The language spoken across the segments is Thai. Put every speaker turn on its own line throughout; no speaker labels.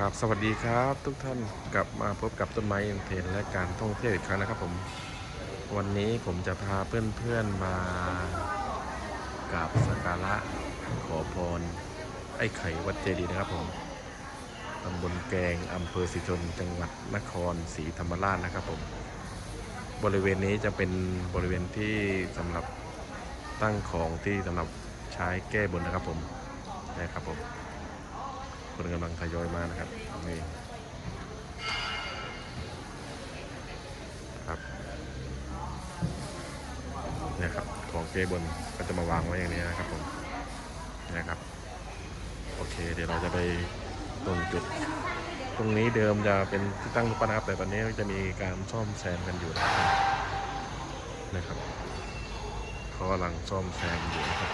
ครับสวัสดีครับ ทุกท่านกลับมาพบกับต้นไม้อินเทนและการท่องเที่ยวอีกครั้งนะครับผมวันนี้ผมจะพาเพื่อนๆมากราบสักการะขอพร ไอ้ไข่วัดเจดีย์นะครับผมตำบลแกงอำเภอสิชนจังหวัดนครศรีธรรมราชนะครับผม บริเวณนี้จะเป็นบริเวณที่สำหรับตั้งของที่สำหรับใช้แก้บนนะครับผมนะครับผม คนกำลังทยอยมานะครับนี่ครับเนี่ยครับของเกบนก็จะมาวางไว้อย่างนี้นะครับผมนะครับ โอเค เดี๋ยวเราจะไปตรงจุด ตรงนี้เดิมจะเป็นที่ตั้งรูปปั้นนะครับแต่ตอนนี้จะมีการซ่อมแซมกันอยู่นะครับนะครับเขากำลังซ่อมแซมอยู่นะครับ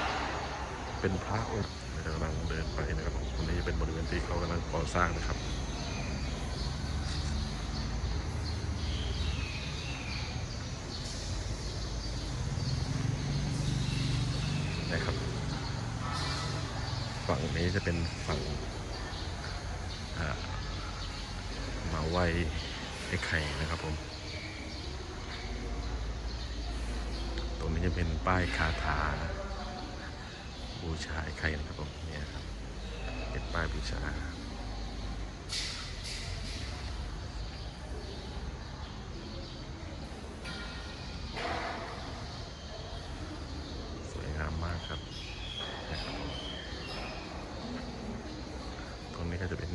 เป็นพระองค์ กำลังเดินไปนะครับผมตรงนี้จะเป็นบริเวณที่เขากำลังก่อสร้างนะครับนะครับ ฝั่งนี้จะเป็นฝั่งมาไหวไอ้ไข่นะครับผม ตรงนี้จะเป็นป้ายคาถา บูชาไอ้ไข่นะครับผมเนี่ยครับเป็นป้ายบูชาสวยงามมากครับ ตรงนี้ก็จะเป็น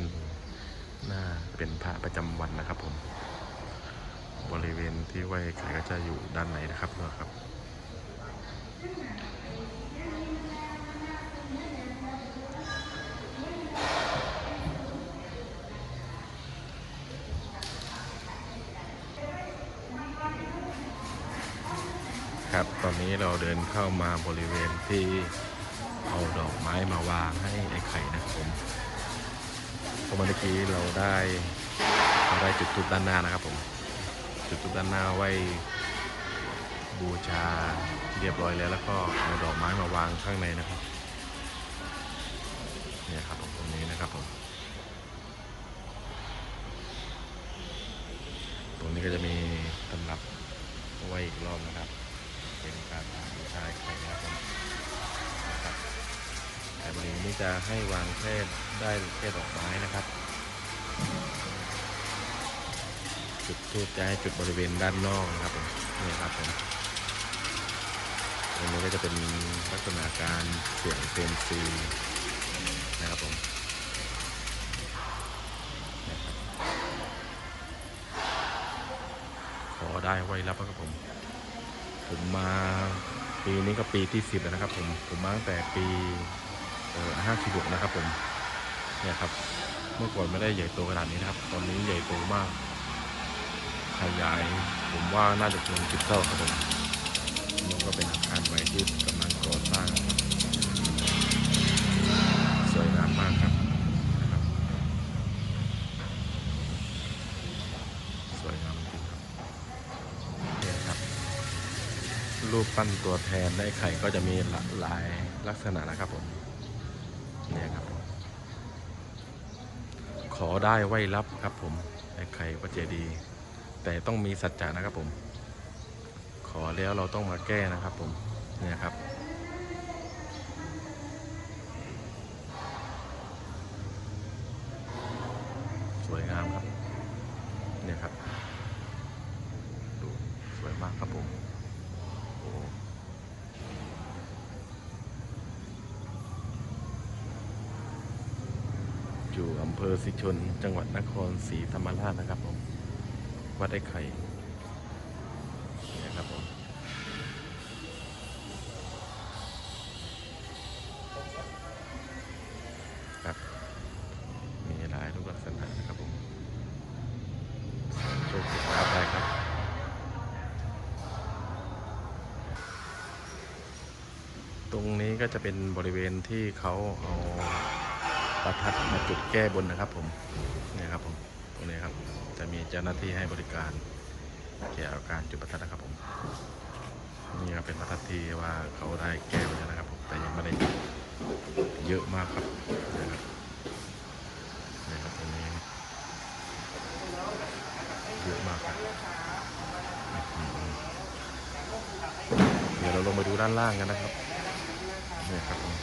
หน้าเป็นพระประจำวันนะครับผม บริเวณที่ไหว้ไข่ก็จะอยู่ด้านในนะครับนะครับ ตอนนี้ เข้ามาบริเวณที่เอาดอกไม้มาวางให้ไอ้ไข่นะครับผมเพราะเมื่อกี้เราได้เราได้จุดทูบด้านหน้านะครับผม จุดทูบด้านหน้าไว้บูชาเรียบร้อยแล้วแล้วก็เอาดอกไม้มาวางข้างในนะครับเนี่ยครับ ให้วางแค่ได้แค่ดอกไม้นะครับ จุดทูบจะให้จุดบริเวณด้านนอกนะครับผมนี่ครับผมตรงนี้ก็จะเป็นลักษณะการเสียงเซมซีนะครับผมขอได้ไว้รับนะครับผม ผมมาปีนี้ก็ปีที่สิบแล้วนะครับผม ผมมาตั้งแต่ปี ห้าสิบหกนะครับผมเนี่ยครับ เมื่อก่อนไม่ได้ใหญ่โตขนาดนี้นะครับ ตอนนี้ใหญ่โตมากขยาย ผมว่าน่าจะเกินสิบเท่าครับผมมันก็เป็นอาคารใหม่ที่กำลังก่อสร้าง สวยงามมากครับนะครับ สวยงามจริงครับเนี่ยครับ รูปปั้นตัวแทนไอ้ไข่ก็จะมีหลากหลายลักษณะนะครับผม เนี่ยครับผม ขอได้ไว้รับครับผมไอ้ไข่วัดเจดีย์แต่ต้องมีสัจจะนะครับผม ขอแล้วเราต้องมาแก้นะครับผมเนี่ยครับสวยงามครับ เนี่ยครับ ดู สวยมากครับผม โอ้อยู่อำ เภอสิชน จังหวัดนครศรีธรรมราชนะครับผม วัดไอ้ไข่นี่ครับผมครับ มีหลายรูปลักษณะนะครับผมโชคดีครับได้ครับตรงนี้ก็จะเป็นบริเวณที่เขาเอา ประทัดมาจุดแก้บนนะครับผมนี่ครับผมตรงนี้ครับจะมีเจ้าหน้าที่ให้บริการเกี่ยวกับการจุดประทัดนะครับผมนี่ครับเป็นประทัดที่ว่าเขาได้แก้ไปแล้วนะครับผมแต่ยังไม่ได้เยอะมากครับนี่ครับตรงนี้เยอะมากครับเดี๋ยวเราลงมาดูด้านล่างกันนะครับนี่ครับผม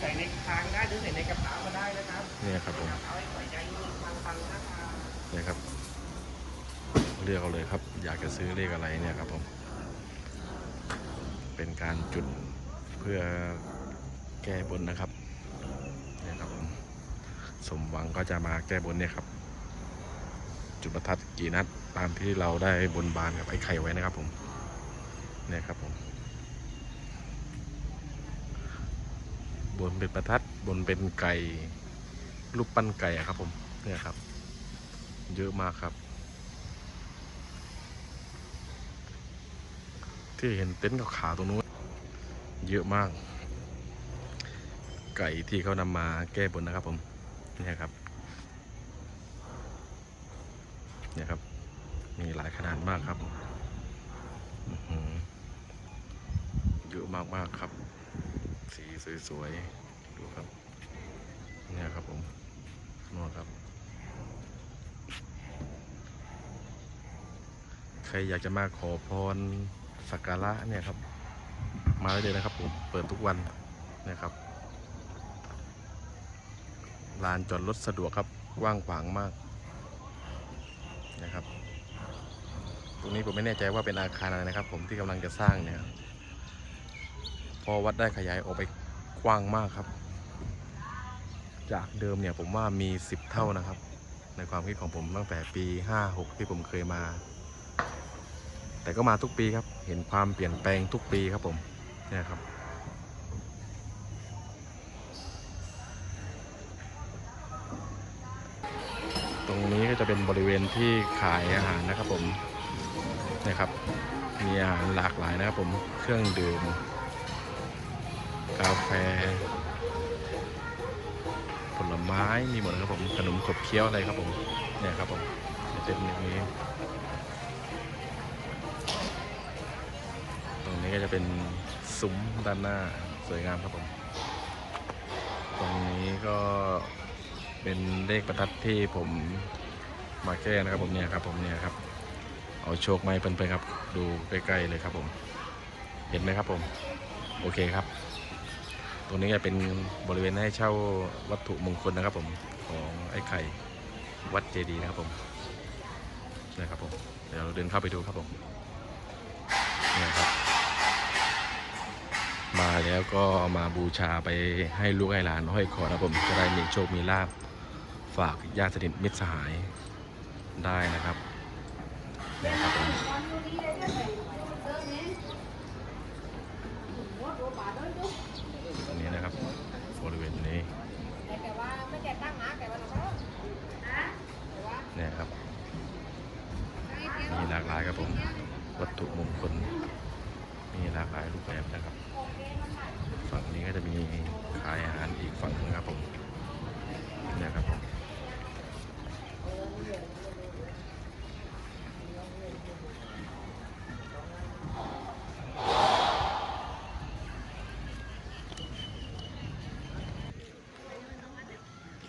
ใส่ในค้างได้หรือใส่ในกระ
เนี่ยครับผม
เอาให้ใส่ใจฟังๆนะครับ
เนี่ยครับเลือกเอาเลยครับ อยากจะซื้อเลขอะไรเนี่ยครับผมเป็นการจุดเพื่อแก้บนนะครับเนี่ยครับผมสมหวังก็จะมาแก้บนเนี่ยครับ จุดประทัดกี่นัดตามที่เราได้บนบานกับไอ้ไข่ไว้นะครับผมเนี่ยครับผมบนเป็นประทัดบนเป็นไก่ รูปปั้นไก่ครับ ผมเนี่ยครับ เยอะมากครับ ที่เห็นเต็นท์ขาวๆตรงนู้นเยอะมาก ไก่ที่เขานำมาแก้บนนะครับ ผมเนี่ยครับเนี่ยครับ มีหลายขนาดมากครับเยอะมากๆครับ สีสวยๆ ดูครับ นี่ยครับผมนอนครับ ใครอยากจะมาขอพรสักการะเนี่ยครับ มาได้เลยนะครับผม เปิดทุกวันนะครับ ลานจอดรถสะดวกครับว่างขวางมากนะครับ ตรงนี้ผมไม่แน่ใจว่าเป็นอาคารอะไรนะครับ ผมที่กำลังจะสร้างเนี่ยครับพอวัดได้ขยายออกไปกว้างมากครับ จากเดิมเนี่ยผมว่ามี 10 เท่านะครับ ในความคิดของผมตั้งแต่ปี 56 ที่ผมเคยมา แต่ก็มาทุกปีครับ เห็นความเปลี่ยนแปลงทุกปีครับผมเนี่ยครับตรงนี้ก็จะเป็นบริเวณที่ขายอาหารนะครับผมนะครับ มีอาหารหลากหลายนะครับผม เครื่องดื่ม กาแฟ ผลไม้มีหมดครับผมขนมขบเคี้ยวอะไรครับผมเนี่ยครับผมเป็นอย่างนี้ ตรงนี้ก็จะเป็นซุ้มด้านหน้าสวยงามครับผม ตรงนี้ก็เป็นเลขประทัดที่ผมมาแก้นะครับผมเนี่ยครับผมเนี่ยครับ เอาโชคไม้เพื่อนๆครับ ดูใกล้ๆเลยครับผม เห็นไหมครับผม โอเคครับ ตรงนี้จะเป็นบริเวณให้เช่าวัตถุมงคลนะครับผมของไอ้ไข่วัดเจดีย์นะครับผมนะครับผมเดี๋ยวเราเดินเข้าไปดูครับผมนี่ครับมาแล้วก็เอามาบูชาไปให้ลูกให้หลานห้อยคอนะครับผมจะได้มีโชคมีลาบฝากญาติสนิทมิตรสหายได้นะครับเนี่ยครับผมตรงนี้นะครับบริเวณนี้
แต่ว่าไม่แก่ตั้งนะแต่ว่าเราก็แต่ว่า
เนี่ยครับ มีหลากหลายครับผม วัตถุมงคล มีหลากหลายรูปแบบนะครับ ฝั่งนี้ก็จะมีขายอาหารอีกฝั่งหนึงครับผมเนี่ยครับผม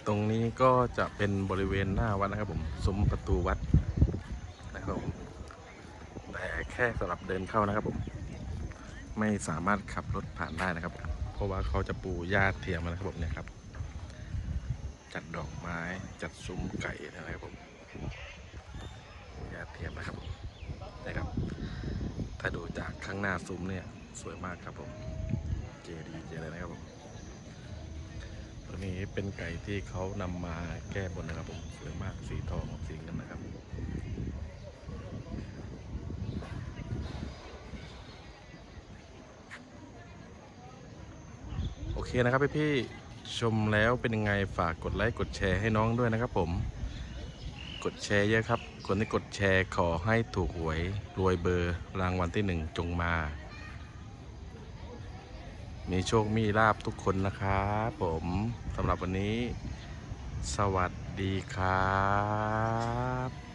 ตรงนี้ก็จะเป็นบริเวณหน้าวัดนะครับผมซุ้มประตูวัดนะครับผมแต่แค่สำหรับเดินเข้านะครับผม ไม่สามารถขับรถผ่านได้นะครับ เพราะว่าเขาจะปูหญ้าเทียมนะครับผมเนี่ยครับ จัดดอกไม้จัดซุ้มไก่นะครับผมหญ้าเทียมนะครับผมนะครับ ถ้าดูจากข้างหน้าซุ้มเนี่ยสวยมากครับผมเจดีย์เจเลยนะครับผมตัวนี้เป็นไก่ที่เขานำมาแก้บนนะครับผมสวยมากสีทองสีเงินนะครับ เคนะครับพี่พี่ๆชมแล้วเป็นยังไงฝากกดไลค์กดแชร์ให้น้องด้วยนะครับผม กดแชร์เยอะครับ คนที่กดแชร์ขอให้ถูกหวยรวยเบอร์รางวัลที่หนึ่งจงมา มีโชคมีลาบทุกคนนะครับผมสำหรับวันนี้ สวัสดีครับ